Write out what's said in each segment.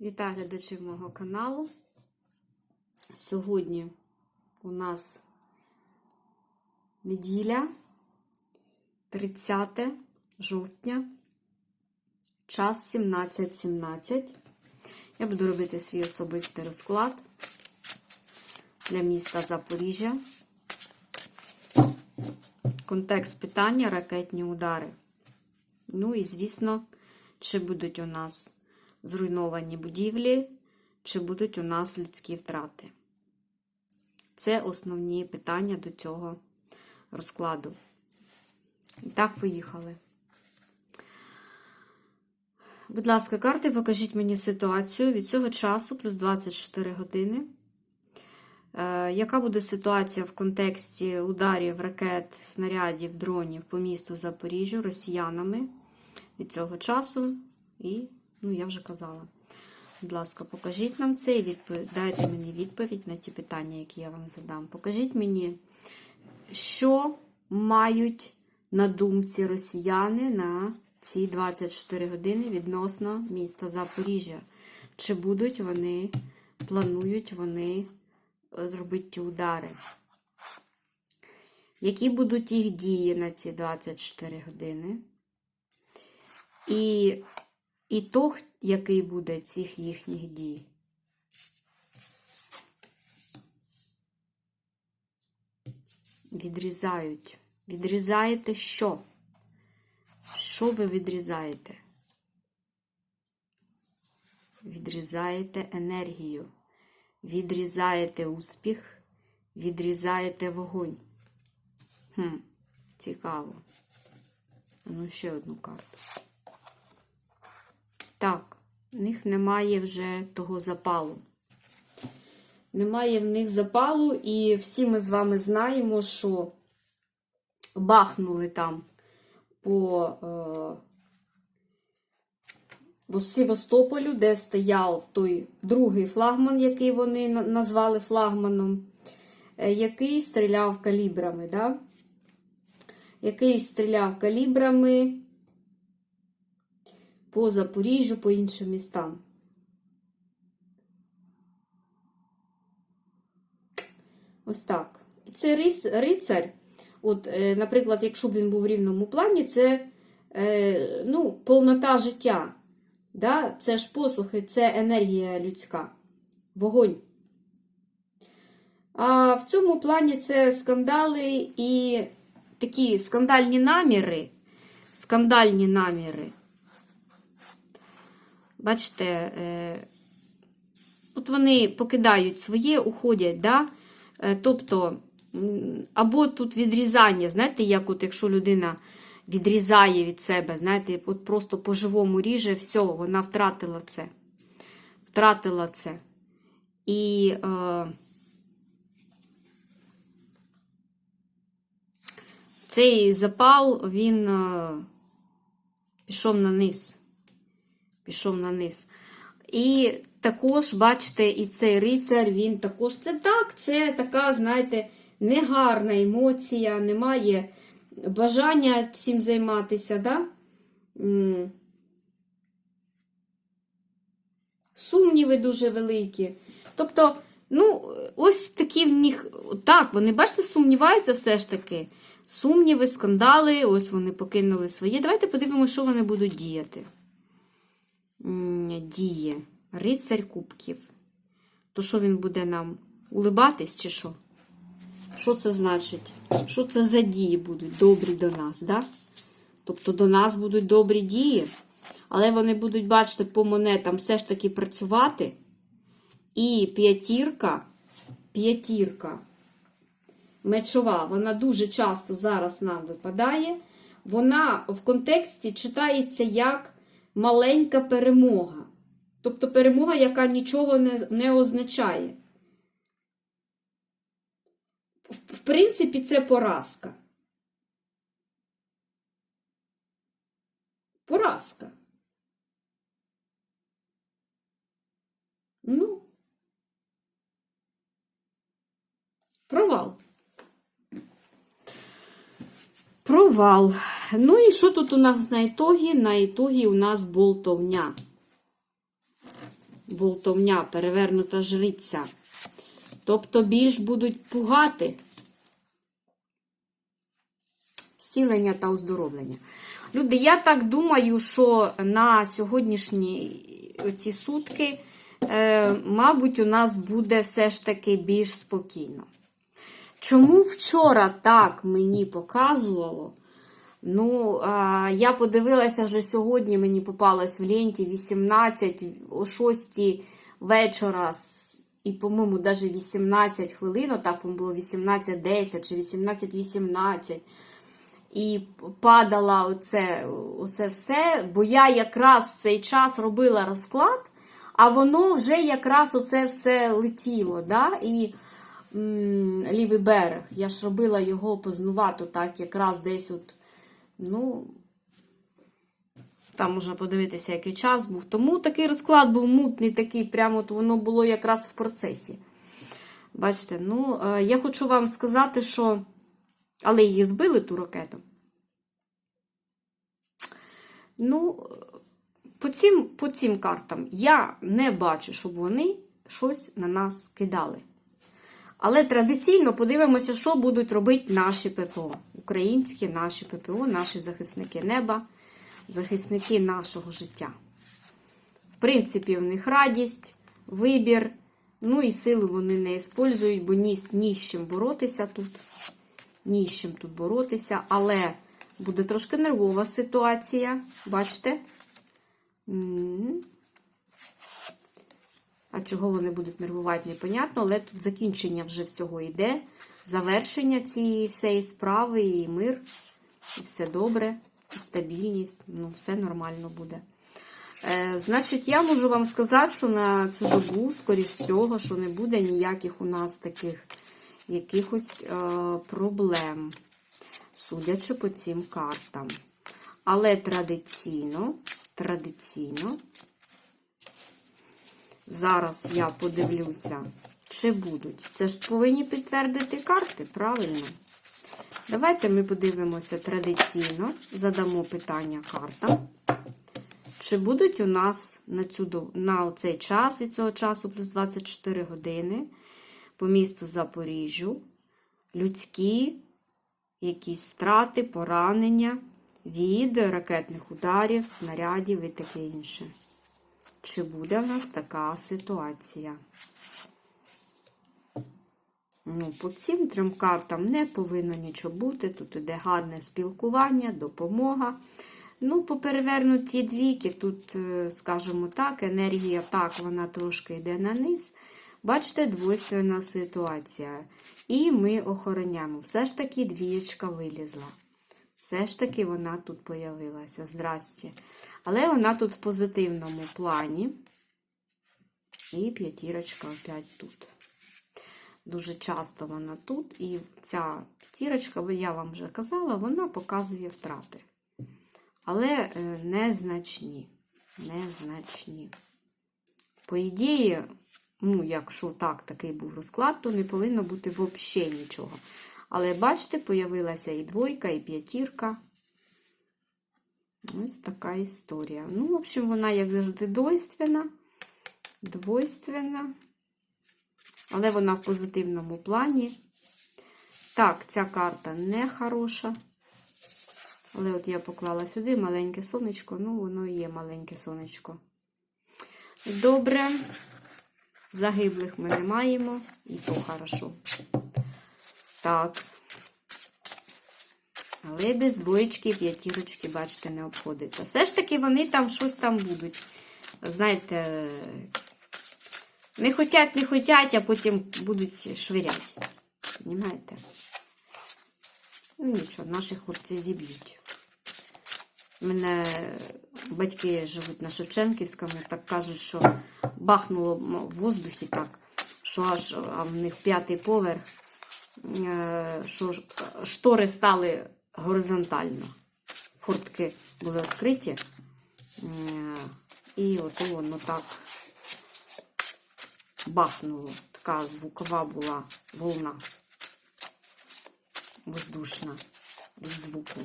Вітаю глядачів мого каналу. Сьогодні у нас неділя, 30 жовтня, час 17.17. Я буду робити свій особистий розклад для міста Запоріжжя. Контекст питання ракетні удари. Ну і, звісно, чи будуть у нас зруйновані будівлі, чи будуть у нас людські втрати. Це основні питання до цього розкладу. І так, поїхали. Будь ласка, карти, покажіть мені ситуацію від цього часу, плюс 24 години. Е, яка буде ситуація в контексті ударів ракет, снарядів, дронів по місту Запоріжжю росіянами від цього часу? І, ну, я вже казала. Будь ласка, покажіть нам це і відповідь, дайте мені відповідь на ті питання, які я вам задам. Покажіть мені, що мають на думці росіяни на ці 24 години відносно міста Запоріжжя. Чи будуть вони, планують вони робити ті удари? Які будуть їх дії на ці 24 години? І ітог, який буде цих їхніх дій? Відрізають. Відрізаєте що? Що ви відрізаєте? Відрізаєте енергію, відрізаєте успіх, відрізаєте вогонь. Хм, цікаво. Ну, ще одну карту. В них немає вже того запалу. Немає в них запалу, і всі ми з вами знаємо, що бахнули там по е, Севастополю, де стояв той другий флагман, який вони назвали флагманом, е, який стріляв калібрами. Да? Який стріляв калібрами по Запоріжжю, по іншим містам. Ось так. Це рицарь. От, е, Наприклад, якщо б він був в рівному плані, це е, ну, повнота життя. Да? Це ж посухи, це енергія людська, вогонь. А в цьому плані це скандали і такі скандальні наміри. Скандальні наміри. Бачите, е, от вони покидають своє, уходять, да? тобто, або тут відрізання, знаєте, як от якщо людина відрізає від себе, знаєте, от просто по-живому ріже, все, вона втратила це. Втратила це. І е, цей запал, він е, пішов на низ. Пішов на низ. І також, бачите, і цей рицар, він також це так, це така, знаєте, негарна емоція, немає бажання цим займатися, да? сумніви дуже великі. Тобто, ну, ось такі в них, так, вони, бачите, сумніваються все ж таки. Сумніви, скандали, ось вони покинули свої. Давайте подивимося, що вони будуть діяти. Діє. Рицарь кубків. То що він буде нам улибатись, чи що? Що це значить? Що це за дії будуть добрі до нас, да? Тобто до нас будуть добрі дії, але вони будуть, бачите, по монетам все ж таки працювати. І п'ятірка, п'ятірка мечова, вона дуже часто зараз нам випадає. Вона в контексті читається як маленька перемога. Тобто перемога, яка нічого не, не означає. В принципі, це поразка. Поразка. Ну, провал. Провал. Ну і що тут у нас на ітогі? На ітогі у нас болтовня. болтовня, перевернута жриця. Тобто більш будуть пугати зцілення та оздоровлення. Люди, я так думаю, що на сьогоднішні ці сутки, е, мабуть, у нас буде все ж таки більш спокійно. Чому вчора так мені показувало? Ну, а, я подивилася вже сьогодні, мені попалось в ленті 18 о 6 вечора, і, по-моєму, навіть 18 хвилин, так було 18.10 чи 18.18. І падала оце, оце все, бо я якраз в цей час робила розклад, а воно вже якраз оце все летіло. Да? І лівий берег. Я ж робила його познувато, так, якраз десь от, ну, там можна подивитися, який час був. Тому такий розклад був мутний, такий, прямо от воно було якраз в процесі. Бачите, ну, е, я хочу вам сказати, що. Але її збили ту ракету. Ну, по цим, по цим картам я не бачу, щоб вони щось на нас кидали. Але традиційно подивимося, що будуть робити наші ППО. Українські наші ППО, наші захисники неба, захисники нашого життя. В принципі, в них радість, вибір, ну і сили вони не використовують, бо ні, ні з чим боротися тут. Ні з чим тут боротися, але буде трошки нервова ситуація. Бачите? А чого вони будуть нервувати, непонятно, але тут закінчення вже всього йде. Завершення цієї всієї справи, і мир, і все добре, і стабільність. Ну, все нормально буде. Е, значить, я можу вам сказати, що на цю добу, скоріш всього, що не буде ніяких у нас таких якихось е, проблем, судячи по цим картам. Але традиційно, традиційно, зараз я подивлюся, чи будуть. Це ж повинні підтвердити карти, правильно? Давайте ми подивимося традиційно, задамо питання картам. Чи будуть у нас на, цю, на цей час від цього часу плюс 24 години по місту Запоріжжю людські якісь втрати, поранення від ракетних ударів, снарядів і таке інше? Чи буде в нас така ситуація? Ну, по цим трьом картам не повинно нічого бути. Тут іде гарне спілкування, допомога. Ну, по перевернутій двійки, тут, е, скажімо так, енергія так, вона трошки йде на низ. Бачите, двойственна ситуація. І ми охороняємо. Все ж таки двієчка вилізла. Все ж таки вона тут появилася. Здрасте. Але вона тут в позитивному плані. І п'ятірочка опять тут. Дуже часто вона тут. І ця п'ятірочка, я вам вже казала, вона показує втрати. Але е, незначні. Незначні. По ідеї, ну, якщо так, такий був розклад, то не повинно бути взагалі нічого. Але бачите, появилася і двойка, і п'ятірка. Ось така історія. Ну, в общем, вона, як завжди, двойственна. Двойственна. Але вона в позитивному плані. Так, ця карта не хороша. Але от я поклала сюди маленьке сонечко, ну, воно і є маленьке сонечко. Добре. Загиблих ми не маємо, і то хорошо. Так. Але без двоєчки п'ятірочки, бачите, не обходиться. Все ж таки вони там щось там будуть. Знаєте, не хотять, не хотять, а потім будуть швирять. Понимаєте? Ну нічого, наші хлопці зіб'ють. У мене батьки живуть на Шевченківському, так кажуть, що бахнуло в воздухі так, що аж а в них п'ятий поверх, що ж, штори стали горизонтально. Фортки були відкриті. Е, І от воно так бахнуло. Така звукова була волна воздушна від звуку.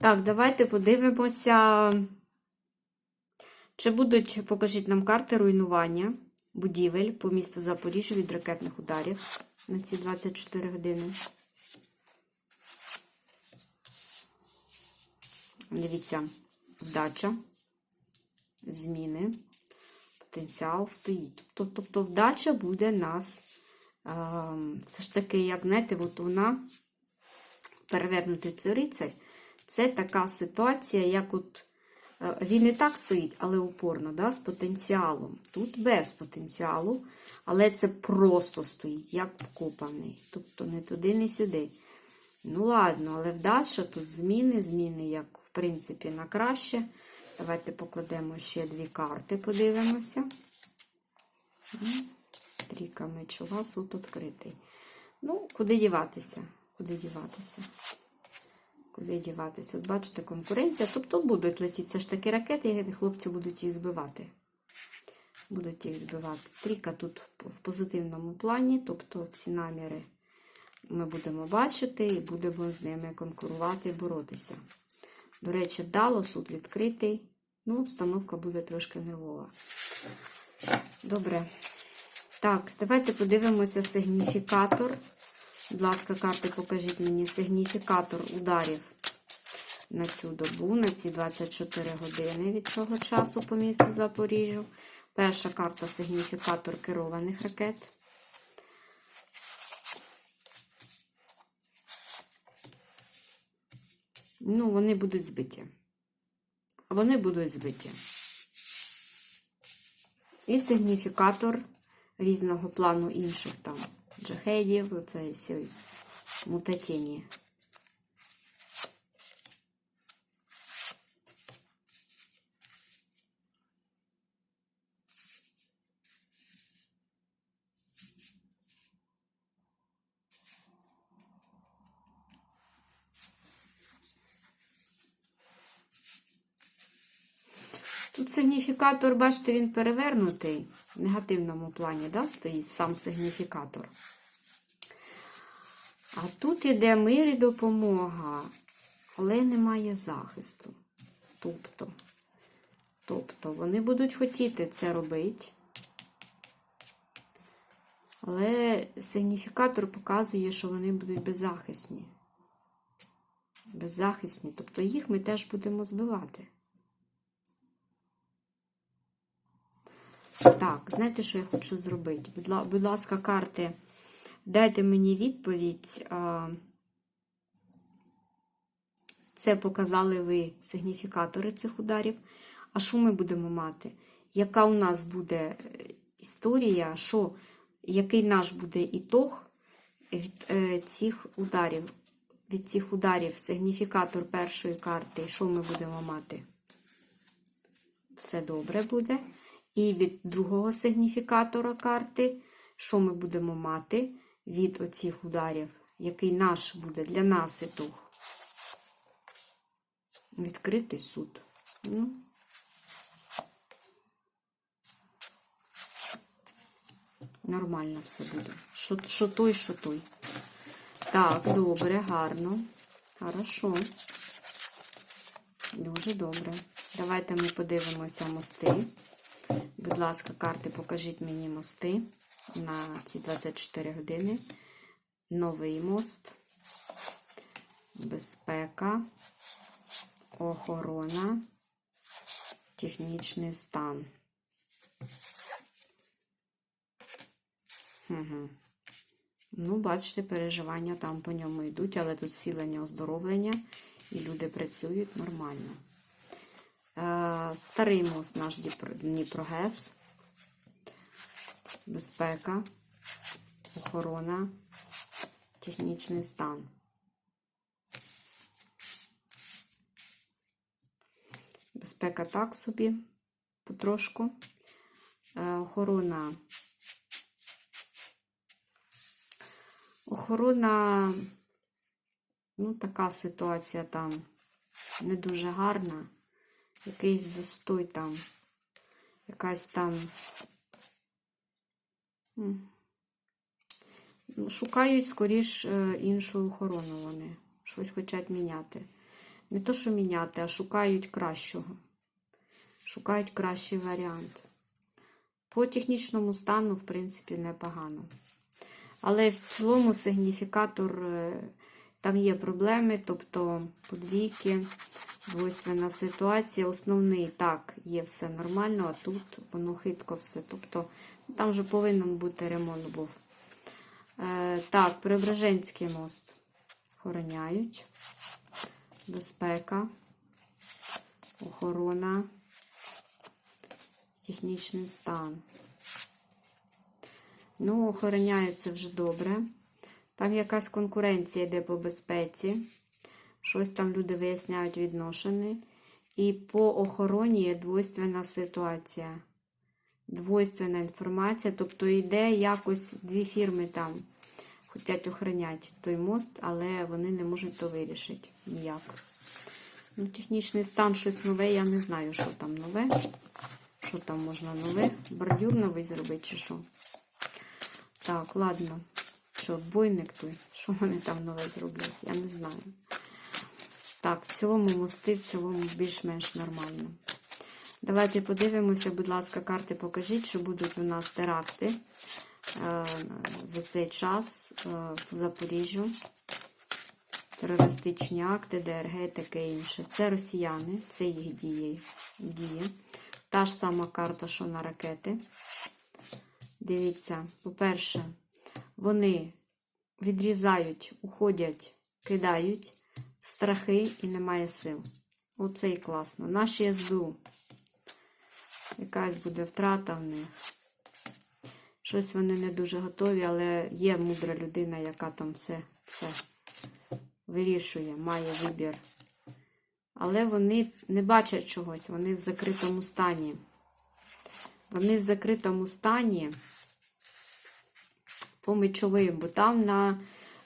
Так, давайте подивимося, Чи будуть, покажіть нам карти руйнування будівель по місту Запоріжжя від ракетних ударів на ці 24 години? Дивіться, вдача, зміни, потенціал стоїть. Тобто, тобто вдача буде нас, е, все ж таки, як знаєте, от вона перевернути цариця, це така ситуація, як от е, він і так стоїть, але упорно, да, з потенціалом. Тут без потенціалу, але це просто стоїть, як вкопаний. Тобто не туди, не сюди. Ну, ладно, але вдача тут зміни, зміни, як, в принципі, на краще. Давайте покладемо ще дві карти, подивимося. Трійка мечова, суд відкритий. Ну, куди діватися? Куди діватися? Куди діватися? От бачите, конкуренція. Тобто будуть летіти все ж таки ракети, і хлопці будуть їх збивати. Будуть їх збивати. Трійка тут в- позитивному плані, тобто ці наміри ми будемо бачити і будемо з ними конкурувати, боротися. До речі, вдало, суд відкритий. Ну, обстановка буде трошки нервова. Добре. Так, давайте подивимося сигніфікатор. Будь ласка, карти, покажіть мені сигніфікатор ударів на цю добу, на ці 24 години від цього часу по місту Запоріжжю. Перша карта сигніфікатор керованих ракет. Ну, вони будуть збиті. Вони будуть збиті. І сигніфікатор різного плану інших там джахедів, оце всі мутатені. Сигніфікатор, бачите, він перевернутий в негативному плані, да, стоїть сам сигніфікатор. А тут іде мир і допомога, але немає захисту. Тобто, тобто вони будуть хотіти це робити. Але сигніфікатор показує, що вони будуть беззахисні. Беззахисні. Тобто їх ми теж будемо збивати. Так, знаєте, що я хочу зробити? Будь, ласка, карти, дайте мені відповідь. Це показали ви сигніфікатори цих ударів. А що ми будемо мати? Яка у нас буде е, історія? Що, який наш буде ітог від е, цих ударів? Від цих ударів сигніфікатор першої карти, що ми будемо мати? Все добре буде. І від другого сигніфікатора карти, що ми будемо мати від оцих ударів, який наш буде для нас ітог. Відкритий суд. Ну. Нормально все буде. Що, що той, що той. Так, добре, гарно. Хорошо. Дуже добре. Давайте ми подивимося мости. Будь ласка, карти, покажіть мені мости на ці 24 години. Новий мост, безпека, охорона, технічний стан. Угу. Ну, бачите, переживання там по ньому йдуть, але тут сілення, оздоровлення, і люди працюють нормально. Е, Старий мост наш Дніпро- Дніпрогес, безпека, охорона, технічний стан. Безпека так собі, потрошку. Е, Охорона. Охорона, ну, така ситуація там не дуже гарна якийсь застой там, якась там. ну, Шукають скоріш е, іншу охорону вони. Щось хочуть міняти. Не то, що міняти, а шукають кращого. Шукають кращий варіант. По технічному стану, в принципі, непогано. Але в цілому сигніфікатор е, там є проблеми, тобто подвійки, двойственна ситуація. Основний так, є все нормально, а тут воно хитко все. Тобто там вже повинен бути ремонт був. Е, так, Преображенський мост охороняють. Безпека, охорона, технічний стан. Ну, охороняється вже добре. Там якась конкуренція йде по безпеці. Щось там люди виясняють відношення. І по охороні є двойственна ситуація. Двойственна інформація. Тобто йде якось дві фірми там хочуть охороняти той мост, але вони не можуть то вирішити ніяк. Ну, Технічний стан щось нове, я не знаю, що там нове. Що там можна нове? Бордюр новий зробити чи що? Так, ладно. Що, отбойник той? Що вони там нове зроблять? Я не знаю. Так, в цілому мости, в цілому більш-менш нормально. Давайте подивимося, будь ласка, карти покажіть, що будуть у нас теракти е, за цей час е, по Запоріжжю. Терористичні акти, ДРГ, таке інше. Це росіяни, це їх дії. дії. Та ж сама карта, що на ракети. Дивіться, по-перше, вони відрізають, уходять, кидають страхи і немає сил. Оце і класно. Наші СБУ. Якась буде втрата в них. Щось вони не дуже готові, але є мудра людина, яка там це, це вирішує, має вибір. Але вони не бачать чогось, вони в закритому стані. Вони в закритому стані по мечовим, бо там на,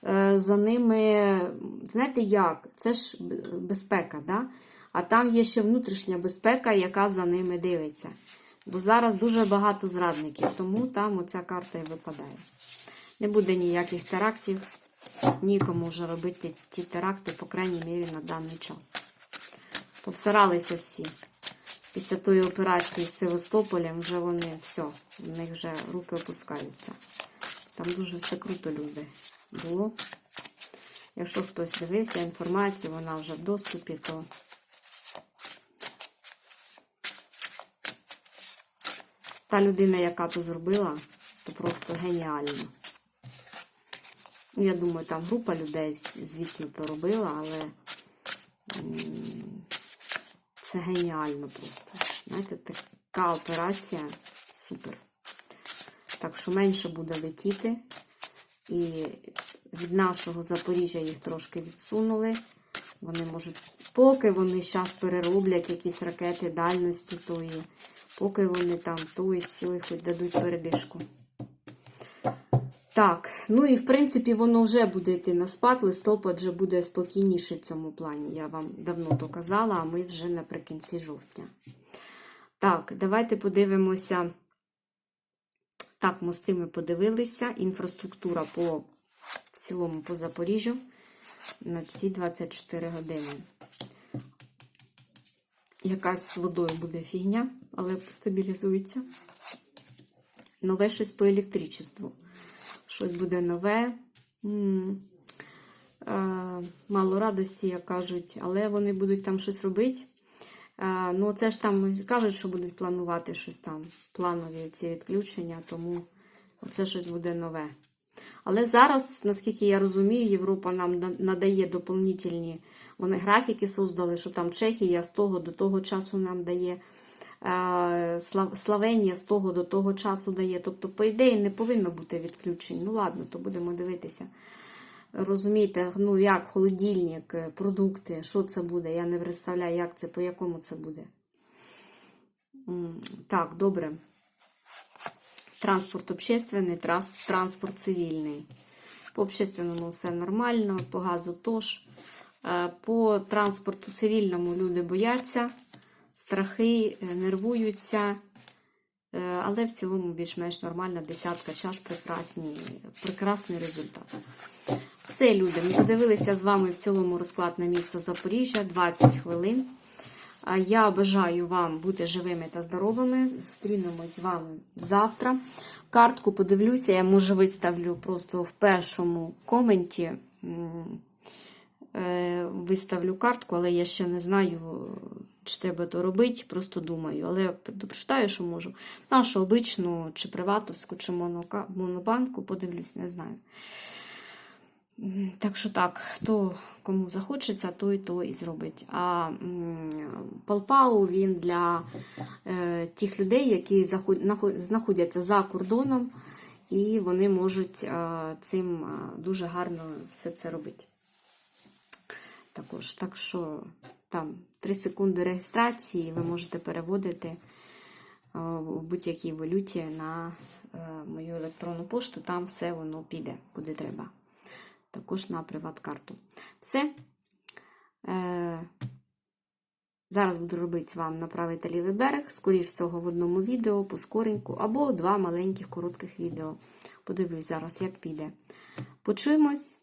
е, за ними, знаєте як? Це ж безпека, да? а там є ще внутрішня безпека, яка за ними дивиться. Бо зараз дуже багато зрадників, тому там оця карта і випадає. Не буде ніяких терактів, нікому вже робити ті теракти, по крайній мірі, на даний час. Повсиралися всі. Після тої операції з Севастополем вже вони все, в них вже руки опускаються. Там дуже все круто, люди. Було. Якщо хтось дивився інформацію, вона вже в доступі, то та людина, яка то зробила, то просто геніально. Ну, я думаю, там група людей, звісно, то робила, але це геніально просто. Знаєте, така операція супер. Так що менше буде летіти. І від нашого Запоріжжя їх трошки відсунули. Вони можуть, поки вони зараз перероблять якісь ракети дальності тої, поки вони там тої сіли хоч дадуть передишку. Так, ну і в принципі воно вже буде йти на спад, листопад вже буде спокійніше в цьому плані. Я вам давно то казала, а ми вже наприкінці жовтня. Так, давайте подивимося. Так, мости ми подивилися. Інфраструктура по в цілому по Запоріжжю на ці 24 години. Якась з водою буде фігня, але стабілізується. Нове щось по електричеству. Щось буде нове. -м, мало радості, як кажуть, але вони будуть там щось робити. Ну, це ж там кажуть, що будуть планувати щось там, планові ці відключення, тому це щось буде нове. Але зараз, наскільки я розумію, Європа нам надає доповнительні вони графіки создали, що там Чехія з того до того часу нам дає, Словенія з того до того часу дає. Тобто, по ідеї, не повинно бути відключень. Ну, ладно, то будемо дивитися. Розумієте, ну як холодильник, продукти, що це буде? Я не представляю, як це, по якому це буде. Так, добре. Транспорт общественний, транспорт цивільний. По общественному все нормально, по газу теж. По транспорту цивільному люди бояться, страхи, нервуються. Але в цілому більш-менш нормальна десятка чаш, прекрасний, прекрасний результат. Все, люди, ми подивилися з вами в цілому розклад на місто Запоріжжя 20 хвилин. Я бажаю вам бути живими та здоровими. Зустрінемось з вами завтра. Картку подивлюся, я може виставлю просто в першому коменті. е, Виставлю картку, але я ще не знаю, чи треба то робити, просто думаю. Але прочитаю, що можу. Нашу обичну, чи приватовську, чи монобанку, подивлюсь, не знаю. Так що так, хто кому захочеться, той то і зробить. А Палпау він для е, тих людей, які знаходяться за кордоном, і вони можуть е, цим е, дуже гарно все це робити. Також, так що там 3 секунди реєстрації ви можете переводити е, в будь-якій валюті на е, мою електронну пошту, там все воно піде, куди треба також на приват-карту. Все. Е, Зараз буду робити вам на правий та лівий берег, скоріш всього, в одному відео, поскореньку, або два маленьких коротких відео. Подивлюсь зараз, як піде. Почуємось.